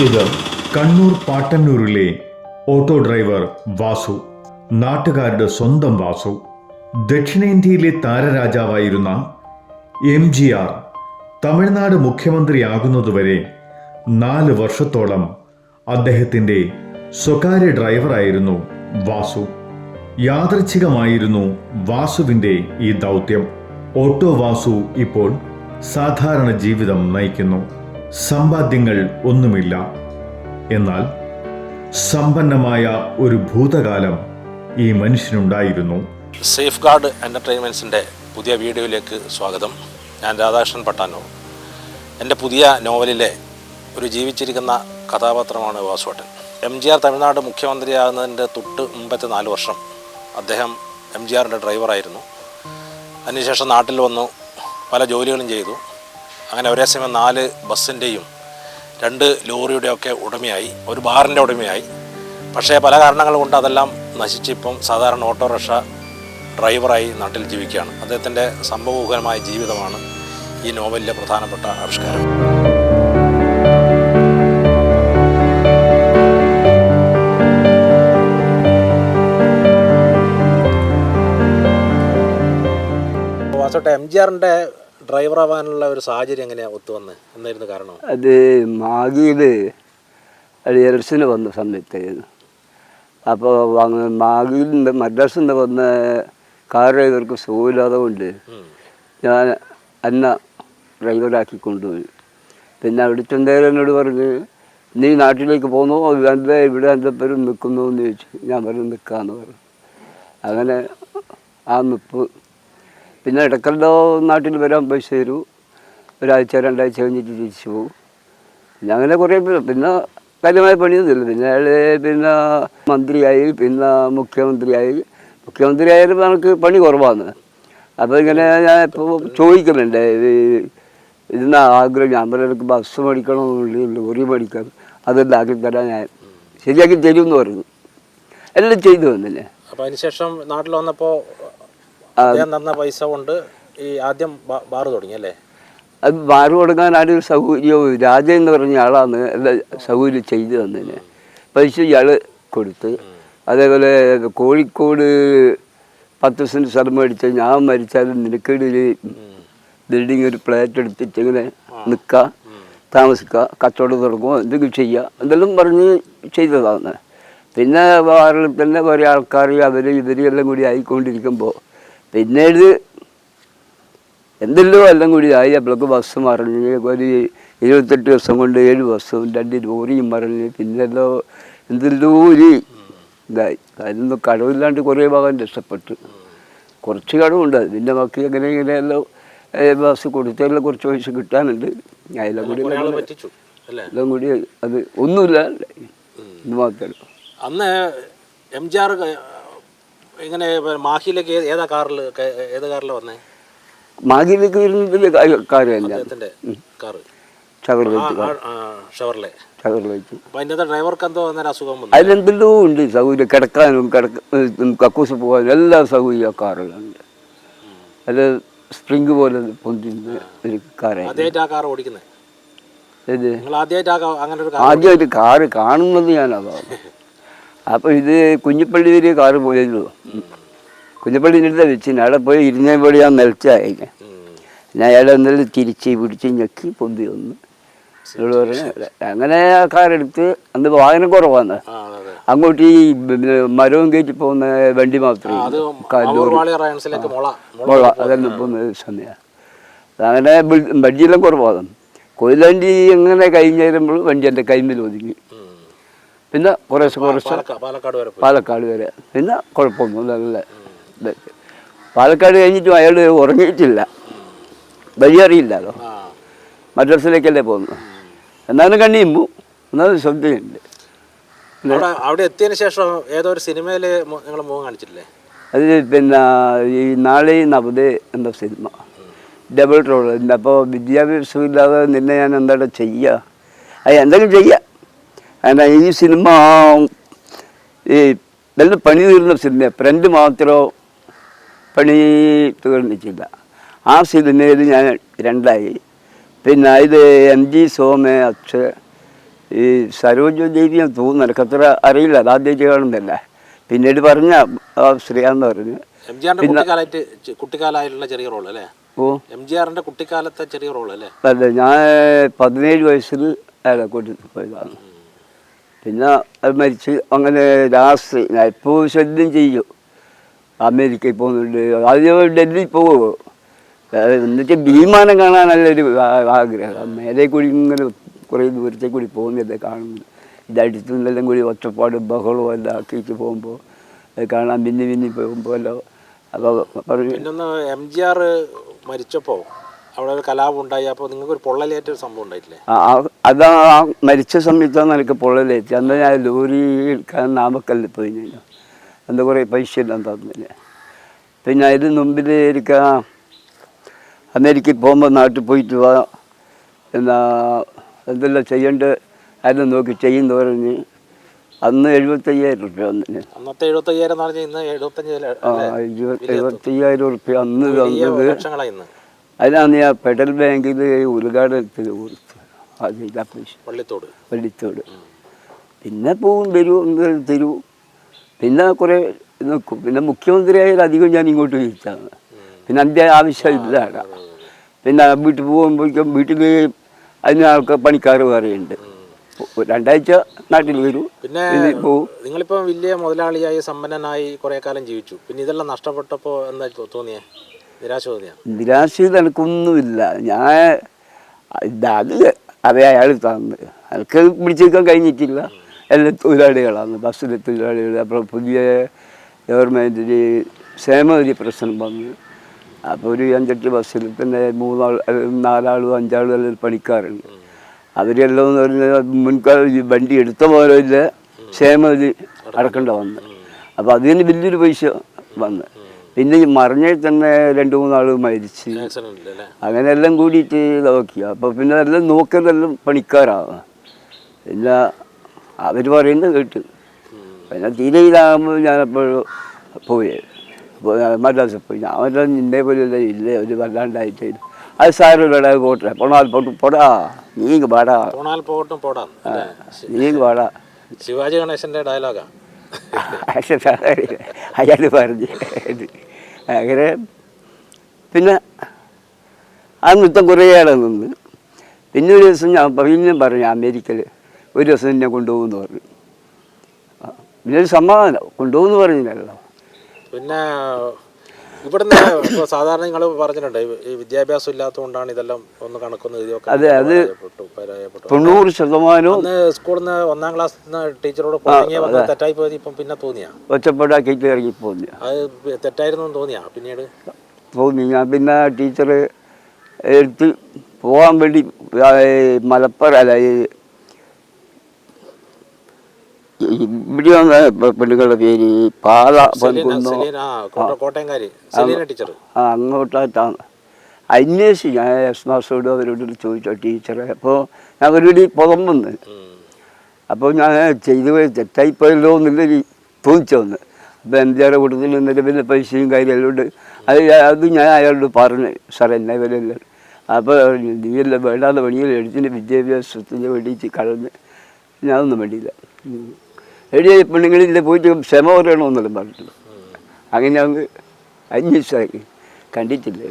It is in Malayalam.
ഇത് കണ്ണൂർ പാട്ടന്നൂരിലെ ഓട്ടോ ഡ്രൈവർ വാസു നാട്ടുകാരുടെ സ്വന്തം വാസു ദക്ഷിണേന്ത്യയിലെ താരരാജാവായിരുന്ന എം ജി ആർ തമിഴ്നാട് മുഖ്യമന്ത്രിയാകുന്നതുവരെ നാല് വർഷത്തോളം അദ്ദേഹത്തിന്റെ സ്വകാര്യ ഡ്രൈവറായിരുന്നു വാസു. യാദൃച്ഛികമായിരുന്നു വാസുവിന്റെ ഈ ദൗത്യം. ഓട്ടോ വാസു ഇപ്പോൾ സാധാരണ ജീവിതം നയിക്കുന്നു. സമ്പാദ്യങ്ങൾ ഒന്നുമില്ല. എന്നാൽ സമ്പന്നമായ ഒരു ഭൂതകാലം ഈ മനുഷ്യനുണ്ടായിരുന്നു. സേഫ് ഗാർഡ് എന്റർടൈൻമെന്റ്സിന്റെ പുതിയ വീഡിയോയിലേക്ക് സ്വാഗതം. ഞാൻ രാധാകൃഷ്ണൻ പട്ടാനോ എന്റെ പുതിയ നോവലിലെ ഒരു ജീവിച്ചിരിക്കുന്ന കഥാപാത്രമാണ് വാസുവട്ടൻ. എം ജി ആർ തമിഴ്നാട് മുഖ്യമന്ത്രിയാകുന്നതിന്റെ തൊട്ട് മുമ്പത്തെ നാല് വർഷം അദ്ദേഹം എം ജി ആറിന്റെ ഡ്രൈവറായിരുന്നു അതിനുശേഷം നാട്ടിൽ വന്നു പല ജോലികളും ചെയ്തു. അങ്ങനെ ഒരേ സമയം നാല് ബസ്സിന്റെയും രണ്ട് ലോറിയുടെയൊക്കെ ഉടമയായി ഒരു ബാറിന്റെ ഉടമയായി. പക്ഷേ പല കാരണങ്ങൾ കൊണ്ട് അതെല്ലാം നശിച്ചിപ്പം സാധാരണ ഓട്ടോറിക്ഷ ഡ്രൈവറായി നാട്ടിൽ ജീവിക്കുകയാണ്. അദ്ദേഹത്തിന്റെ സംഭവപരമായ ജീവിതമാണ് ഈ നോവലിലെ പ്രധാനപ്പെട്ട ആവിഷ്കാരം. വാസോട്ടെ എം ജി ആറിന്റെ ഡ്രൈവറാവാനുള്ള ഒരു സാഹചര്യം എങ്ങനെയാണ് ഒത്തുവന്ന് എന്നായിരുന്നു കാരണം? അത് മാഗിയിൽ അത് എലക്ഷന് വന്ന സമയത്തായിരുന്നു. അപ്പോൾ മാഗിയിൽ മദ്രാസിൽ നിന്ന് വന്ന കാർ ഡ്രൈവർക്ക് സുഖമില്ലാതെ കൊണ്ട് ഞാൻ അന്ന ഡ്രൈവറാക്കി കൊണ്ടുപോയി. പിന്നെ അവിടുത്തെ എന്തായാലും എന്നോട് പറഞ്ഞ് നീ നാട്ടിലേക്ക് പോന്നോ? എന്താ ഇവിടെ എന്റെ പേരും നിൽക്കുന്നു? എന്ന് ചോദിച്ചു. ഞാൻ പറഞ്ഞു നിൽക്കാമെന്ന് പറഞ്ഞു. അങ്ങനെ ആ നിപ്പ് പിന്നെ ഇടക്കല്ലോ നാട്ടിൽ വരാൻ പൈസ തരൂ. ഒരാഴ്ച രണ്ടാഴ്ച കഴിഞ്ഞിട്ട് തിരിച്ചു പോകും പിന്നെ അങ്ങനെ കുറേ പിന്നെ കാര്യമായ പണിയൊന്നുമില്ല. പിന്നെ അയാൾ പിന്നെ മന്ത്രിയായി പിന്നെ മുഖ്യമന്ത്രിയായി. മുഖ്യമന്ത്രിയായാലും നമുക്ക് പണി കുറവാണ്. അപ്പോൾ ഇങ്ങനെ ഞാൻ ഇപ്പോൾ ചോദിക്കുന്നുണ്ട് ഈ ഇതിന് ആഗ്രഹം ഞാൻ പറഞ്ഞ ബസ് മേടിക്കണമെന്നുണ്ട് ലോറി മേടിക്കണം അതെല്ലാം ആക്കി തരാൻ ഞാൻ ശരിയാക്കി തരുമെന്ന് പറഞ്ഞു. എല്ലാം ചെയ്തു വന്നില്ലേ? അപ്പോൾ അതിനുശേഷം നാട്ടിൽ വന്നപ്പോൾ അദ്ദേഹം തന്ന പൈസ കൊണ്ട് ഈ ആദ്യം ബാറ് തുടങ്ങി അല്ലേ? അത് മാറി കൊടുക്കാൻ ആരും സൗകര്യവും രാജ എന്ന് പറഞ്ഞ ആളാണ് എല്ലാ സൗകര്യം ചെയ്തു തന്നതിന്. പൈസ ഇയാൾ കൊടുത്ത്. അതേപോലെ കോഴിക്കോട് പത്ത് സെന്റ് സ്ഥലം മേടിച്ച് ഞാൻ മരിച്ചാലും നിനക്കൊരു ബിൽഡിംഗ് ഒരു പ്ലേറ്റ് എടുത്തിട്ട് ഇങ്ങനെ നിൽക്കുക താമസിക്കുക കച്ചവടം തുടങ്ങുക എന്തെങ്കിലും ചെയ്യുക എന്തെല്ലാം പറഞ്ഞ് ചെയ്തതാണ്. പിന്നെ വാറിൽ തന്നെ കുറേ ആൾക്കാർ അവർ ഇവരെല്ലാം കൂടി ആയിക്കൊണ്ടിരിക്കുമ്പോൾ പിന്നീട് എന്തെല്ലോ എല്ലാം കൂടി ആയി അപ്പോഴൊക്കെ ബസ് മറിഞ്ഞ് ഒരു ഇരുപത്തെട്ട് ദിവസം കൊണ്ട് ഏഴ് ബസ്സും രണ്ട് ലോറിയും മറിഞ്ഞ് പിന്നെല്ലോ എന്തെല്ലോ ഒരു ഇതായി. അതിനൊന്നും കടവില്ലാണ്ട് കുറേ ഭാഗം രക്ഷപ്പെട്ടു. കുറച്ച് കടവുണ്ട്. അതിന്റെ ബാക്കി എങ്ങനെ ഇങ്ങനെയെല്ലാം ബസ് കൊടുത്തതിൽ കുറച്ച് പൈസ കിട്ടാനുണ്ട്. അതിലും കൂടി എല്ലാം കൂടി അത് ഒന്നുമില്ല ഇത് മാത്രമേ അന്ന് എം ജി ആർ ഇങ്ങനെ മാഹിയിലേക്ക് ഏതാ കാറിൽ ഏത് കാറിൽ വന്നേ? മാഹിയിലേക്ക് വരുന്നതിൽ അദ്ദേഹത്തിന്റെ കാറ്. ഡ്രൈവർക്ക് എന്തോ അസുഖം അതിലെന്തെല്ലോ ഉണ്ട്. സൗകര്യം. കിടക്കാനും കിടക്ക കക്കൂസ് പോകാനും എല്ലാ സൗകര്യം കാറുകളുണ്ട്. അത് സ്പ്രിങ് പോലെ പൊന്തുന്ന ഒരു കാറാണ് ഓടിക്കുന്നത് ആദ്യമായിട്ട് കാറ് കാണുന്നത് ഞാനതാണ് അപ്പോൾ ഇത് കുഞ്ഞിപ്പള്ളി വരെ കാറ് പോയല്ലോ. കുഞ്ഞിപ്പള്ളി അടുത്ത വെച്ച് അവിടെ പോയി ഇരുന്നേപടി ഞാൻ നിലച്ചായി ഞാൻ അയാളെ എന്തെങ്കിലും തിരിച്ച് പിടിച്ച് ഞെക്കി പൊന്തി വന്നു. അങ്ങനെ ആ കാറെടുത്ത് അന്ന് വാഹനം കുറവാണ്. അങ്ങോട്ട് ഈ മരവും കയറ്റി പോകുന്ന വണ്ടി മാത്രമേ മുള അതെല്ലാം പോകുന്ന സമയമാണ് അങ്ങനെ വണ്ടിയെല്ലാം കുറവാണ്. കൊയിലാണ്ടി എങ്ങനെ കഴിഞ്ഞ് വരുമ്പോൾ വണ്ടി എന്റെ കൈമിൽ ഒതുങ്ങി. പിന്നെ കുറേശ്ശെ കുറച്ച് പാലക്കാട് വരെ പാലക്കാട് വരെ. പിന്നെ കുഴപ്പമൊന്നുമില്ല നല്ല. പാലക്കാട് കഴിഞ്ഞിട്ടും അയാൾ ഉറങ്ങിയിട്ടില്ല. വഴി അറിയില്ലല്ലോ. ആ. മദ്രസിലേക്കല്ലേ പോകുന്നു എന്നാലും കണ്ണിയുമ്പു എന്നാലും ശ്രദ്ധയുണ്ട്. അവിടെ എത്തിയതിന് ശേഷം ഏതോ ഒരു സിനിമയിൽ നിങ്ങൾ മുഖം കാണിച്ചിട്ടില്ലേ? അത് പിന്നെ ഈ നാളെ നവത് എന്ന സിനിമ. ഡബിൾ റോൾ അപ്പോൾ വിദ്യാഭ്യാസം ഇല്ലാതെ നിന്നെ ഞാൻ എന്താണ് ചെയ്യുക അത് എന്തെങ്കിലും ചെയ്യാം? കാരണം ഈ സിനിമ ഈ നല്ല പണി തീർന്ന സിനിമ ഫ്രണ്ട് മാത്രമോ പണി തീർന്നിട്ടില്ല. ആ സിനിമയിൽ ഞാൻ രണ്ടായി. പിന്നെ ഇത് എം ജി സോമ അക്ഷ ഈ സരോജ ദേവിയെന്ന് തോന്നുന്നു. എനിക്ക് അറിയില്ല. ആദ്യമായിട്ട് കാണുന്നില്ല പിന്നീട് പറഞ്ഞ ശ്രീയാന്ന് പറഞ്ഞു. കുട്ടിക്കാലായിട്ടുള്ള ചെറിയ റോൾ അല്ലേ? ഓ. എം ജി ആറിന്റെ കുട്ടിക്കാലത്തെ ചെറിയ റോൾ അല്ലേ? അല്ല ഞാൻ പതിനേഴ് വയസ്സിൽ അയാളെ കൂട്ടി പോയതാണ് പിന്നെ അത് മരിച്ച് അങ്ങനെ ലാസ്റ്റ് ഞാൻ ഇപ്പോൾ ശല്യം ചെയ്യും. അമേരിക്കയിൽ പോകുന്നുണ്ട്. ആദ്യം ഡൽഹി പോകുമോ എന്നിട്ട് ഭീമാനം കാണാൻ നല്ലൊരു ആഗ്രഹം. മേലെ കൂടി ഇങ്ങനെ കുറേ ദൂരത്തെ കൂടി പോകുന്നത് കാണുന്നു ഇതടുത്തു നിന്നെല്ലാം കൂടി ഒറ്റപ്പാട് ബഹളവും എല്ലാം ആക്കിയിട്ട് പോകുമ്പോൾ കാണാൻ പിന്നെ പിന്നെ പോകുമ്പോഴല്ലോ. അപ്പോൾ പറഞ്ഞു എം ജി ആർ മരിച്ചപ്പോ അവിടെ ഒരു കലാപം ഉണ്ടായി. അപ്പോൾ നിങ്ങൾക്ക് ഒരു പൊള്ളലേറ്റ ഒരു സംഭവം ഉണ്ടായിട്ടില്ലേ? അതാ ആ മരിച്ച സമയത്താണ് എനിക്ക് പൊള്ളലേറ്റ്. അന്ന് ഞാൻ ലോറി എടുക്കാൻ നാമക്കല്ലിൽ പോയി ഞാൻ. അന്ന് കുറേ പൈസ എല്ലാം തന്നില്ല. പിന്നെ അതിന് മുമ്പിൽ എനിക്ക് അമേരിക്കയിൽ പോകുമ്പോൾ നാട്ടിൽ പോയിട്ട് വാ. എന്നാ എന്തെല്ലാം ചെയ്യേണ്ട? അതിനെ നോക്കി ചെയ്യുന്ന പറഞ്ഞ്. അന്ന് എഴുപത്തയ്യായിരം റുപ്യ വന്നിന് അന്നത്തെ എഴുപത്തയ്യായിരം എന്ന് പറഞ്ഞാൽ ഇന്ന് എഴുപത്തഞ്ച് എഴുപത്തയ്യായിരം റുപ്യ അന്ന് വന്നത് തന്നത്. അതിനാണ് ഞാൻ ഫെഡറൽ ബാങ്കിൽ ഉദ്ഘാടനത്തിന് കൊടുത്തു അത് ചെയ്ത പള്ളിത്തോട്. പള്ളിത്തോട്. പിന്നെ പോവും വരും തരൂ. പിന്നെ കുറേ നിൽക്കും. പിന്നെ മുഖ്യമന്ത്രിയായാലും അധികം ഞാൻ ഇങ്ങോട്ട് വിളിച്ചാണ്. പിന്നെ അതിന്റെ ആവശ്യം ഇതാണ് പിന്നെ വീട്ടിൽ പോകുമ്പോഴേക്കും വീട്ടിൽ അതിന് ആൾക്കാർ പണിക്കാർ വേറെയുണ്ട് രണ്ടാഴ്ച നാട്ടിൽ വരൂ. പിന്നെ പിന്നെ പോവും. നിങ്ങളിപ്പോൾ വലിയ മുതലാളിയായി സമ്പന്നനായി കുറേ കാലം ജീവിച്ചു. പിന്നെ ഇതെല്ലാം നഷ്ടപ്പെട്ടപ്പോൾ എന്താ തോന്നിയേ? നിരാശ തോന്നിയ നിരാശയിൽ എനിക്കൊന്നുമില്ല ഞാൻ അത് അതേ അയാൾ തന്ന്. അയാൾക്ക് പിടിച്ചെടുക്കാൻ കഴിഞ്ഞിട്ടില്ല. എല്ലാ തൊഴിലാളികളാണ്. ബസ്സിലെ തൊഴിലാളികൾ അപ്പോൾ പുതിയ ഗവൺമെന്റിന് ക്ഷേമനിധി പ്രശ്നം വന്നു. അപ്പോൾ ഒരു അഞ്ചെട്ട് ബസ്സിൽ തന്നെ മൂന്നാൾ നാലാളും അഞ്ചാളും എല്ലാം പണിക്കാറുണ്ട് അവരെല്ലാം എന്ന് പറഞ്ഞാൽ മുൻകാല വണ്ടി എടുത്ത പോലെ ഇല്ല. ക്ഷേമനിധി അടക്കേണ്ട വന്ന്. അപ്പോൾ അതിന് വലിയൊരു പൈസ വന്ന്. പിന്നെ ഈ മറിഞ്ഞിൽ തന്നെ രണ്ട് മൂന്നാൾ മരിച്ച്. അങ്ങനെ എല്ലാം കൂടിയിട്ട് നോക്കി അപ്പോൾ പിന്നെ എല്ലാം നോക്കുന്നതെല്ലാം പണിക്കാരാണ് പിന്നെ അവർ പറയുന്നത് കേട്ടു. പിന്നെ തീരെ ഇതാകുമ്പോൾ ഞാനപ്പോഴും പോയി. അപ്പോൾ മദ്രാസ് പോയി. ഞാൻ മറ്റേ നിന്നെ പോലെയല്ല ഇല്ലേ? ഒരു വല്ലാണ്ടായിട്ട്. അത് സാരമില്ലടാ പോട്ടെ. പൊണാൽ പോട്ടും പോടാ. നീങ്ങ് പാടാ. പോണാൽ പോട്ടും പോടാ? നീങ്ങ് പാടാ. ശിവാജി ഗണേശന്റെ ഡയലോഗാ. അയാൾ പറഞ്ഞു. അങ്ങനെ പിന്നെ ആ നൃത്തം കുറേ ആളെ നിന്ന്. പിന്നെ ഒരു ദിവസം ഞാൻ പിന്നെ പറഞ്ഞു അമേരിക്കയിൽ ഒരു ദിവസം എന്നെ കൊണ്ടുപോകുമെന്ന് പറഞ്ഞു. പിന്നെ ഒരു സമാധാനം കൊണ്ടുപോകുമെന്ന് പറഞ്ഞില്ലല്ലോ. പിന്നെ ഇവിടുന്ന് ഇപ്പോൾ സാധാരണ നിങ്ങൾ പറഞ്ഞിട്ടുണ്ട് ഈ- വിദ്യാഭ്യാസം ഇല്ലാത്തതുകൊണ്ടാണ് ഇതെല്ലാം ഒന്ന് കണക്കൊന്ന് എഴുതിയൊക്കെ അതെ, അത്. തൊണ്ണൂറ് ശതമാനവും സ്കൂളിൽ നിന്ന് ഒന്നാം ക്ലാസ് ടീച്ചറോട് വന്ന് തെറ്റായി പോയത് ഇപ്പം പിന്നെ തോന്നിയാ? ഒച്ചപ്പാടാക്കിയിട്ട് ഇറങ്ങിപ്പോന്നു അത് തെറ്റായിരുന്നു തോന്നിയാ പിന്നീട്? തോന്നി. ഞാൻ പിന്നെ ടീച്ചർ എടുത്ത് പോകാൻ വേണ്ടി മലപ്പുറം അല്ല ഇവിടെ വന്ന പെണ്ണുങ്ങളുടെ പേര് പാല പൊൻകുന്നോ ആ അങ്ങോട്ടായിട്ടാണ്. അന്വേഷിച്ചു ഞാൻ എസ് മാസോട് അവരോട് ചോദിച്ചോ ടീച്ചറെ. അപ്പോൾ ഞാൻ അവരോട് വന്ന്. അപ്പോൾ ഞാൻ ചെയ്തു തെറ്റായി തെറ്റായിപ്പോയല്ലോ എന്നുള്ളൊരു തോന്നിച്ചു വന്ന്. അപ്പോൾ എന്റെ കൂട്ടത്തിൽ നിന്നിട്ട് പിന്നെ പൈസയും കാര്യമെല്ലാം ഉണ്ട്. അത് അത് ഞാൻ അയാളോട് പറഞ്ഞു. സാർ എന്നെ വിലയില്ല അപ്പോൾ നീയല്ല വേണ്ടാതെ പണിയിൽ എഴുത്തിന്റെ വിദ്യാഭ്യാസത്തിന് വേണ്ടിയിട്ട് കളഞ്ഞ്. ഞാനൊന്നും വേണ്ടിയില്ല. പെണ്ണുങ്ങളിൽ പെണ്ണുങ്ങളില്ല പോയിട്ട് ക്ഷമ പറയണമെന്നെല്ലാം പറഞ്ഞിട്ടുള്ളു. അങ്ങനെ അങ്ങ് അന്വേഷിച്ചാക്കി കണ്ടിട്ടില്ല